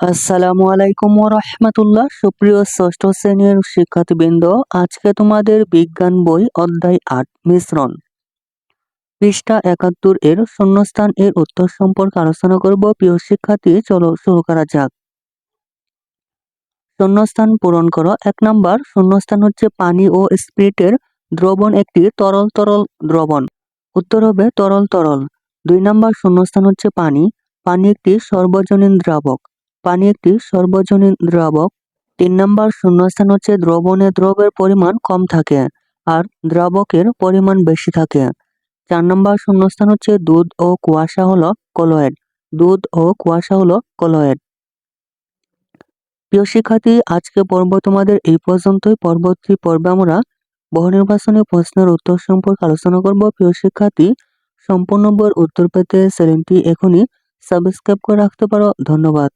আসসালামু আলাইকুম রহমতুল্লাহ। সুপ্রিয় ষষ্ঠ শ্রেণির শিক্ষার্থীবৃন্দ, আজকে তোমাদের বিজ্ঞান বই অধ্যায় আট, মিশ্রণ। পৃষ্ঠা একাত্তর এর শূন্যস্থান এর উত্তর সম্পর্কে আলোচনা করব। প্রিয় শিক্ষার্থী, চলো শুরু করা যাক। শূন্যস্থান পূরণ করো। এক নাম্বার, শূন্যস্থান হচ্ছে পানি ও স্পিরিটের দ্রবণ, একটি তরল তরল দ্রবণ। উত্তর হবে তরল তরল। দুই নাম্বার, শূন্যস্থান হচ্ছে পানি। পানি একটি সর্বজনীন দ্রাবক। পানি একটি সর্বজনীন দ্রাবক। তিন নম্বর শূন্যস্থান হচ্ছে দ্রবণে দ্রবের পরিমাণ কম থাকে আর দ্রাবকের পরিমাণ বেশি থাকে। চার নম্বর শূন্যস্থান হচ্ছে দুধ ও কুয়াশা হলো কলোয়েড। দুধ ও কুয়াশা হলো কলোয়েড। প্রিয় শিক্ষার্থী আজকে পর্ব তোমাদের এই পর্যন্তই। পরবর্তী পর্বে আমরা বহু নির্বাচনী প্রশ্নের উত্তর সম্পর্কে আলোচনা করব। প্রিয় শিক্ষার্থী, সম্পূর্ণ বইয়ের উত্তর পেতে চ্যানেলটি এখনই সাবস্ক্রাইব করে রাখতে পারো। ধন্যবাদ।